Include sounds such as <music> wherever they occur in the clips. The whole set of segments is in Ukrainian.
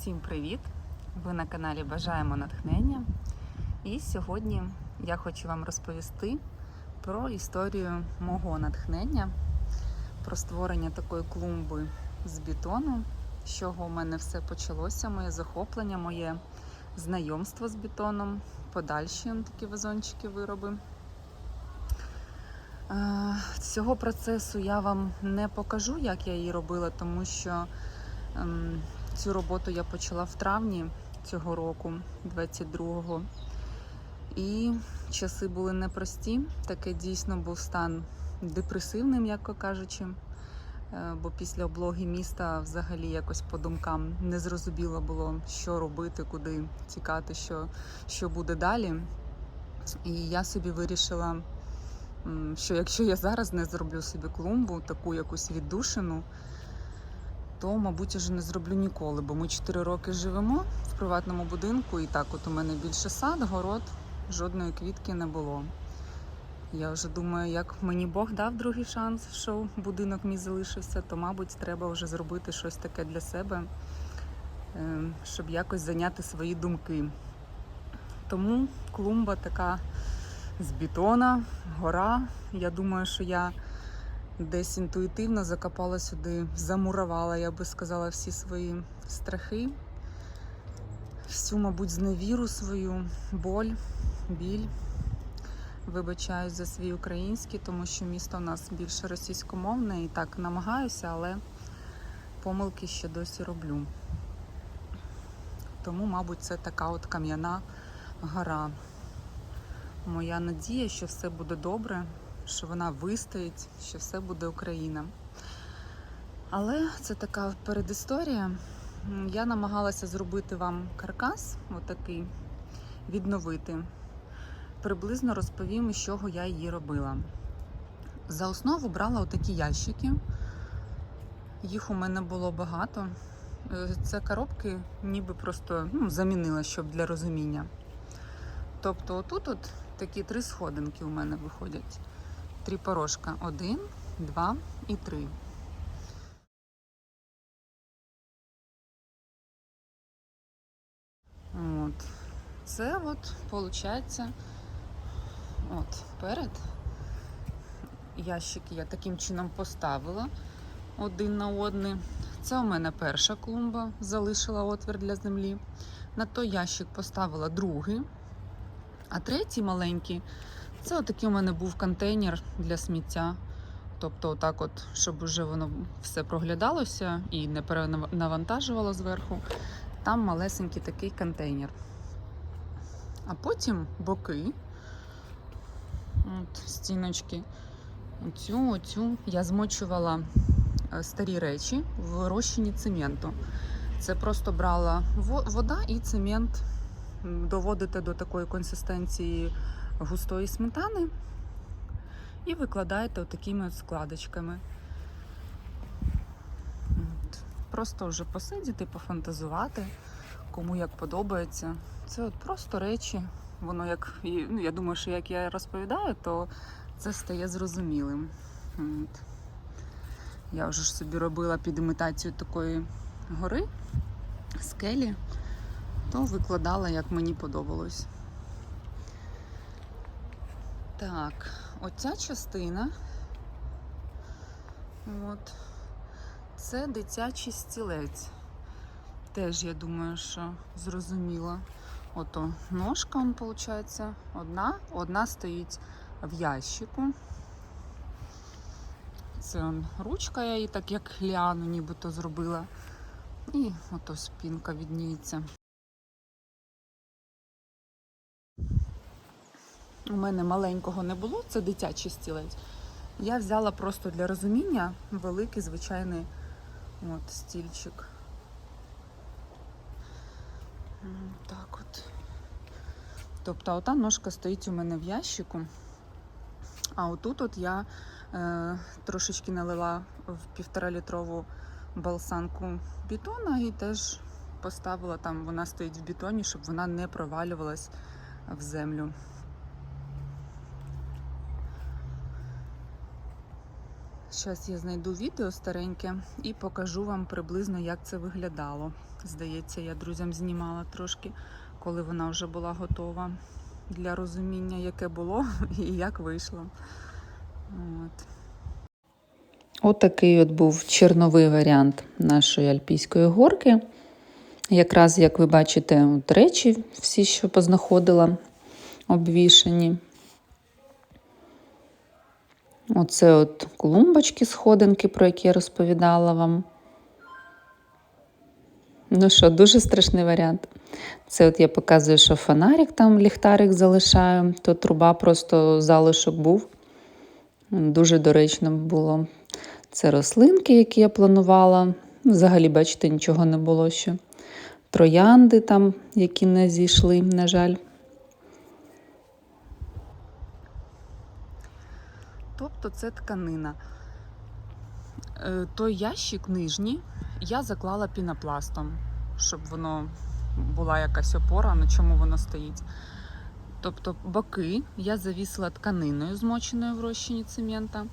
Всім привіт! Ви на каналі Бажаємо натхнення. І сьогодні я хочу вам розповісти про історію мого натхнення, про створення такої клумби з бетону, з чого у мене все почалося, моє захоплення, моє знайомство з бетоном, подальші такі вазончики вироби. Е, Цього процесу я вам не покажу, як я її робила, тому що ем, цю роботу я почала в травні цього року, 22-го. І часи були непрості. Таке дійсно був стан депресивним, м'яко кажучи. Е, Бо після облоги міста взагалі якось по думкам не зрозуміло було, що робити, куди тікати, що, що буде далі. І я собі вирішила, що якщо я зараз не зроблю собі клумбу, таку якусь віддушину, то, мабуть, вже не зроблю ніколи, бо ми 4 роки живемо в приватному будинку, і так, от у мене більше сад, город, жодної квітки не було. Я вже думаю, як мені Бог дав другий шанс, що будинок мій залишився, то, мабуть, треба вже зробити щось таке для себе, е, щоб якось зайняти свої думки. Тому клумба така з бетона, гора. Я думаю, що я десь інтуїтивно закопала сюди, замурувала, я би сказала, всі свої страхи, всю, мабуть, зневіру свою, боль, біль. Вибачаюсь за свій український, тому що місто у нас більше російськомовне і так намагаюся, але помилки ще досі роблю. Тому, мабуть, це така от кам'яна гора. Моя надія, що все буде добре, що вона вистоїть, що все буде Україна. Але це така передісторія. Я намагалася зробити вам каркас, отакий, відновити. Приблизно розповім, з чого я її робила. За основу брала отакі ящики. Їх у мене було багато. Е, Це коробки ніби просто ну, замінила, щоб для розуміння. Тобто, отут от такі три сходинки у мене виходять. Три порожка. Один, два і три. От. Це от, виходить, от, перед ящики я таким чином поставила один на одний. Це у мене перша клумба, залишила отвір для землі. На той ящик поставила другий. А третій маленький, це отакий у мене був контейнер для сміття. Тобто, отак, от, щоб вже воно все проглядалося і не перенавантажувало зверху. Там малесенький такий контейнер. А потім боки, от, стіночки, оцю, оцю я змочувала е, старі речі в розчині цементу. Це просто брала во- вода і цемент, м, доводите до такої консистенції густої сметани і викладаєте такими от складочками. Просто вже посидіти, пофантазувати, кому як подобається. Це от просто речі. Воно як, ну, я думаю, що як я розповідаю, то це стає зрозумілим. От. Я вже ж собі робила під імітацію такої гори, скелі, то викладала, як мені подобалось. Так, оця частина. От. Це дитячий стілець. Теж, я думаю, що зрозуміло. Ото ножка, он, виходить, одна, одна стоїть в ящику. Це он, ручка, я її так як ліану нібито зробила. І ото спінка відніється. У мене маленького не було, це дитячий стілець. Я взяла просто для розуміння великий звичайний от, стільчик. Так от. Тобто ота ножка стоїть у мене в ящику. А отут от я е, трошечки налила в півтора літрову балсанку бетона і теж поставила там, вона стоїть в бетоні, щоб вона не провалювалась в землю. Зараз я знайду відео стареньке і покажу вам приблизно, як це виглядало. Здається, я друзям знімала трошки, коли вона вже була готова для розуміння, яке було <laughs> і як вийшло. От. Отакий от був черновий варіант нашої альпійської горки. Якраз, як ви бачите, от речі всі, що познаходила, обвішані. Оце от клумбочки, сходинки, про які я розповідала вам. Ну що, дуже страшний варіант. Це от я показую, що фонарик там ліхтарик залишаю, то труба просто залишок був. Дуже доречно було. Це рослинки, які я планувала. Взагалі, бачите, нічого не було ще. Троянди там, які не зійшли, на жаль. Тобто це тканина. Е, Той ящик нижній я заклала пінопластом, щоб воно була якась опора, на чому воно стоїть. Тобто боки я завісила тканиною, змоченою в розчині цемента.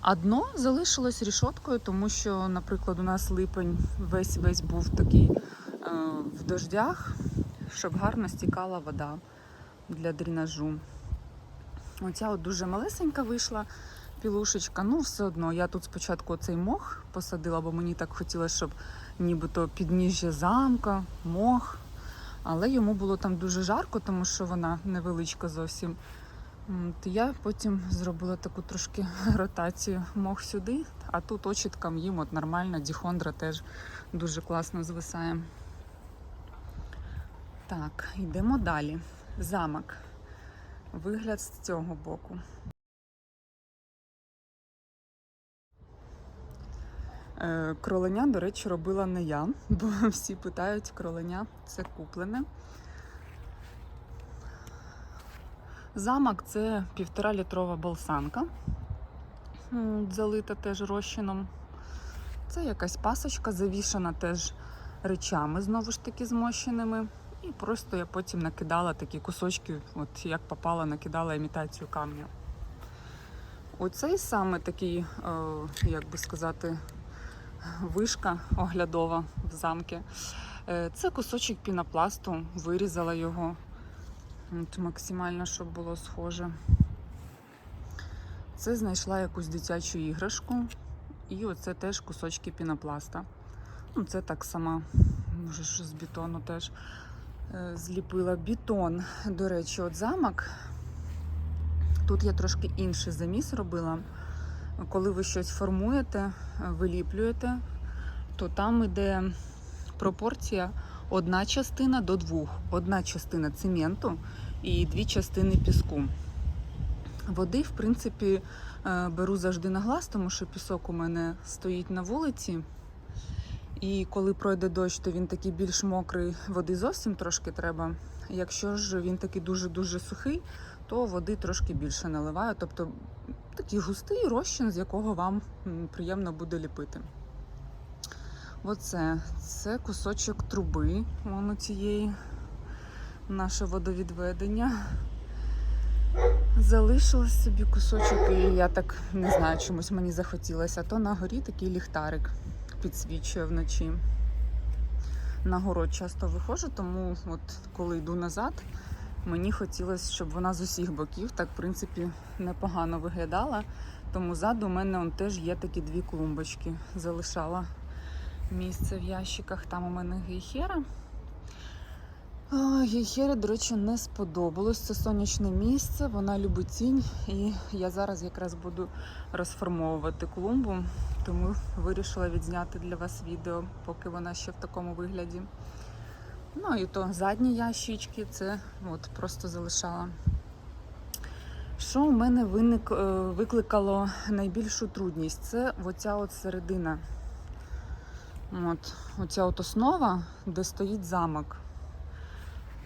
А дно залишилось рішоткою, тому що, наприклад, у нас липень весь весь був такий е, в дождях, щоб гарно стікала вода для дренажу. Оця от дуже малесенька вийшла пілушечка. Ну, все одно, я тут спочатку цей мох посадила, бо мені так хотілося, щоб нібито підніжжя замка, мох. Але йому було там дуже жарко, тому що вона невеличка зовсім. От я потім зробила таку трошки <laughs> ротацію мох сюди, а тут очіткам їм от нормально, діхондра теж дуже класно звисає. Так, йдемо далі. Замок. Вигляд з цього боку. Е, Кроленя, до речі, робила не я, <laughs> бо всі питають, кроленя це куплене. Замок це півтора літрова болсанка, залита теж розчином. Це якась пасочка, завішана теж речами, знову ж таки, змощеними. І просто я потім накидала такі кусочки, от як попала, накидала імітацію камня. Оцей саме такий, е, як би сказати, вишка оглядова в замки. Е, Це кусочок пінопласту, вирізала його От максимально, щоб було схоже. Це знайшла якусь дитячу іграшку, і оце теж кусочки пінопласта. Ну, це так сама, може, що з бетону теж зліпила. Бетон, до речі, от замок. Тут я трошки інший заміс робила. Коли ви щось формуєте, виліплюєте, то там іде пропорція одна частина до двох. Одна частина цементу і дві частини піску. Води, в принципі, е, беру завжди на глаз, тому що пісок у мене стоїть на вулиці. І коли пройде дощ, то він такий більш мокрий, води зовсім трошки треба. Якщо ж він такий дуже-дуже сухий, то води трошки більше наливаю. Тобто такий густий розчин, з якого вам приємно буде ліпити. Оце це кусочок труби воно цієї, наше водовідведення. Залишилось собі кусочок, і я так не знаю, чомусь мені захотілося. То на горі такий ліхтарик підсвічує вночі. На город часто виходжу, тому от коли йду назад, мені хотілося, щоб вона з усіх боків так, в принципі, непогано виглядала. Тому ззаду у мене он, теж є такі дві клумбочки. Залишала місце в ящиках. Там у мене гейхера. А, Гейхері, до речі, не сподобалось. Це сонячне місце, вона любить тінь, і я зараз якраз буду розформовувати клумбу, тому вирішила відзняти для вас відео, поки вона ще в такому вигляді. Ну і то задні ящички, це от просто залишала. Що у мене виник, е, викликало найбільшу трудність? Це оця от середина. От, оця от основа, де стоїть замок.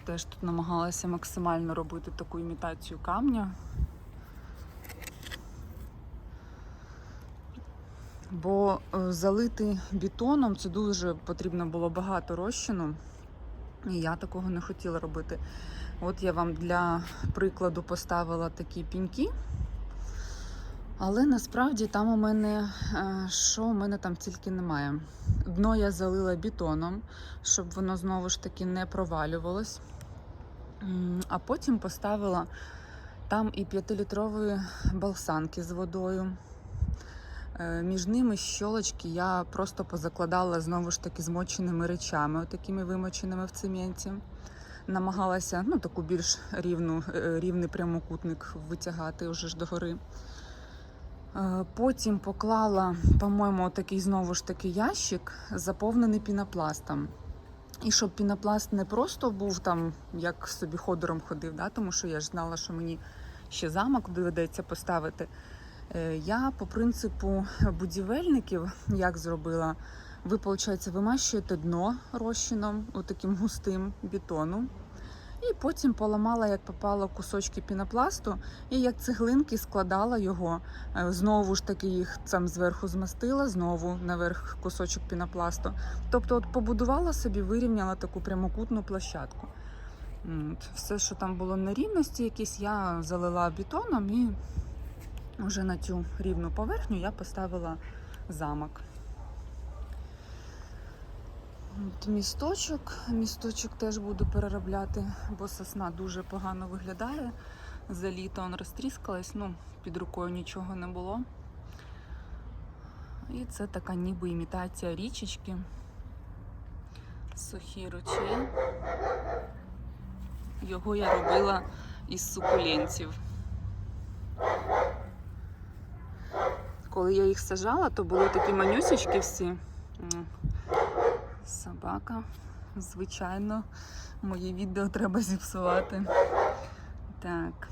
Теж тут намагалася максимально робити таку імітацію камня. Бо е, залити бетоном це дуже потрібно було багато розчину. І я такого не хотіла робити. От я вам для прикладу поставила такі піньки. Але насправді там у мене е, що у мене там тільки немає. Дно я залила бетоном, щоб воно знову ж таки не провалювалось. А потім поставила там і 5-літрові балсанки з водою. Е, Між ними щолочки я просто позакладала знову ж таки змоченими речами, такими вимоченими в цементі. Намагалася ну, таку більш рівну, е, рівний прямокутник витягати вже ж догори. Е, Потім поклала, по-моєму, такий знову ж таки ящик, заповнений пінопластом. І щоб пінопласт не просто був там, як собі ходором ходив, да, тому що я ж знала, що мені ще замок доведеться поставити. Е, Я по принципу будівельників як зробила, ви, виходить, вимащуєте дно розчином, таким густим бетону. І потім поламала, як попало, кусочки пінопласту, і як цеглинки складала його. Е, Знову ж таки їх там зверху змастила, знову наверх кусочок пінопласту. Тобто, от побудувала собі, вирівняла таку прямокутну площадку. От Все, що там було нерівності, якісь, я залила бетоном і вже на цю рівну поверхню я поставила замок. От місточок. Місточок теж буду переробляти, бо сосна дуже погано виглядає. За літо он розтріскалась, ну, під рукою нічого не було. І це така ніби імітація річечки. Сухий ручей. Його я робила із сукулентів. Коли я їх сажала, то були такі манюсечки всі. Собака. Звичайно, моє відео треба зіпсувати. Так.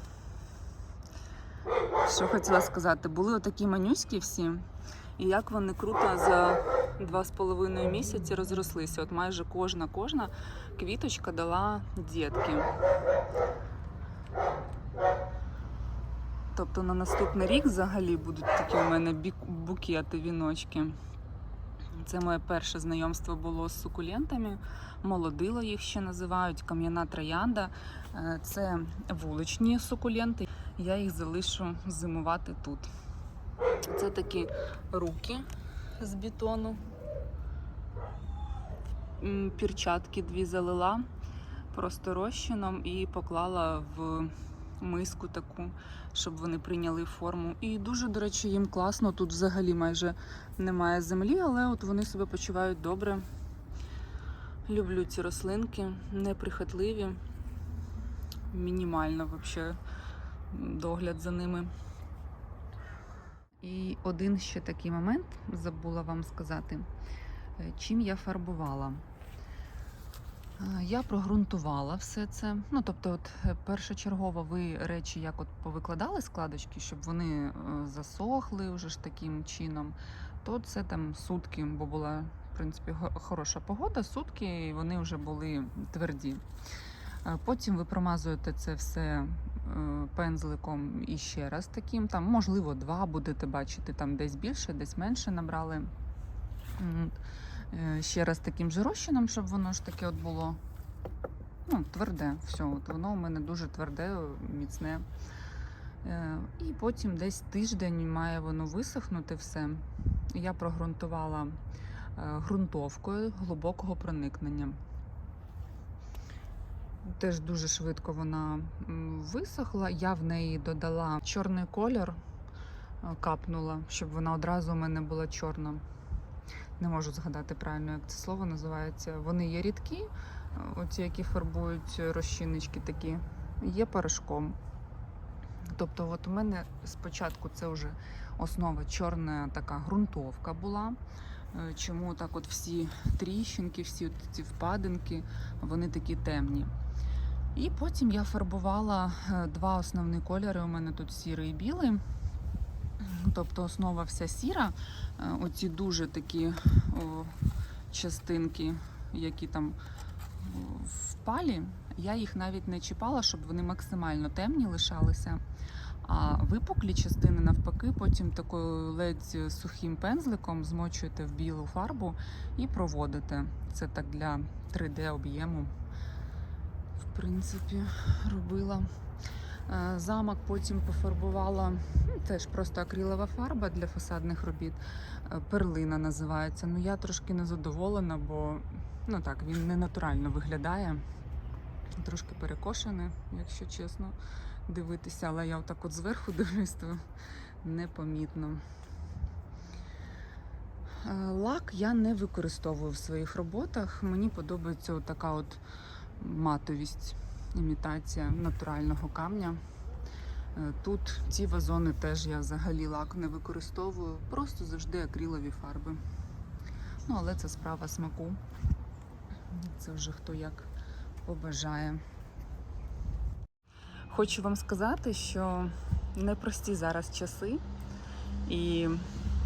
Що хотіла сказати, були отакі манюськи всі, і як вони круто за два з половиною місяці розрослися. От майже кожна кожна квіточка дала дітки. Тобто на наступний рік взагалі будуть такі у мене букети, віночки. Це моє перше знайомство було з сукулентами. Молодило їх ще називають, кам'яна троянда. Е, Це вуличні сукуленти. Я їх залишу зимувати тут. Це такі руки з бетону. Перчатки дві залила просто розчином і поклала в миску таку, щоб вони прийняли форму. І дуже, до речі, їм класно. Тут взагалі майже немає землі, але от вони себе почувають добре. Люблю ці рослинки, неприхотливі, мінімально взагалі догляд за ними. І один ще такий момент забула вам сказати, Е, чим я фарбувала. Е, Я прогрунтувала все це. Ну, тобто, от е, першочергово ви речі як от повикладали складочки, щоб вони е, засохли вже ж таким чином, то це там сутки, бо була в принципі хороша погода, сутки і вони вже були тверді. Потім ви промазуєте це все пензликом і ще раз таким. Там, можливо, два будете бачити, там десь більше, десь менше набрали. Е, Ще раз таким же розчином, щоб воно ж таке от було ну, тверде. Все, от воно у мене дуже тверде, міцне. Е, І потім десь тиждень має воно висохнути все. Я прогрунтувала е, ґрунтовкою глибокого проникнення. Теж дуже швидко вона висохла. Я в неї додала чорний колір, капнула, щоб вона одразу у мене була чорна. Не можу згадати правильно, як це слово називається. Вони є рідкі, е, оці, які фарбують розчиннички такі, є порошком. Тобто, от у мене спочатку це вже основа чорна така ґрунтовка була. Е, Чому так от всі тріщинки, всі ці впадинки, вони такі темні. І потім я фарбувала е, два основні кольори. У мене тут сірий і білий. Тобто основа вся сіра. Е, Оці дуже такі о, частинки, які там о, впалі, я їх навіть не чіпала, щоб вони максимально темні лишалися. А випуклі частини навпаки, потім такою ледь сухим пензликом змочуєте в білу фарбу і проводите. Це так для 3D об'єму. В принципі, робила. Е, Замок потім пофарбувала ну, теж просто акрилова фарба для фасадних робіт. Е, Перлина називається. Ну я трошки незадоволена, бо ну так, він не натурально виглядає. Трошки перекошене, якщо чесно дивитися, але я отак от зверху <laughs> дивлюсь, то непомітно. Е, Лак я не використовую в своїх роботах. Мені подобається така от матовість, імітація натурального камня. Е, Тут ці вазони теж я взагалі лак не використовую, просто завжди акрилові фарби. Ну, але це справа смаку. Це вже хто як побажає. Хочу вам сказати, що непрості зараз часи, і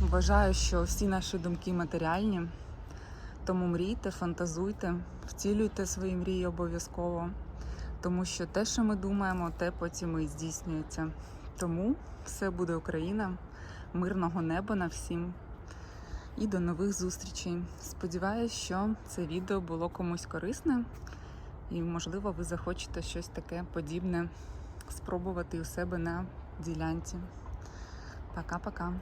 вважаю, що всі наші думки матеріальні. Тому мрійте, фантазуйте, втілюйте свої мрії обов'язково. Тому що те, що ми думаємо, те потім і здійснюється. Тому все буде Україна, мирного неба на всім. І до нових зустрічей. Сподіваюсь, що це відео було комусь корисне, і, можливо, ви захочете щось таке подібне спробувати у себе на ділянці. Пока-пока.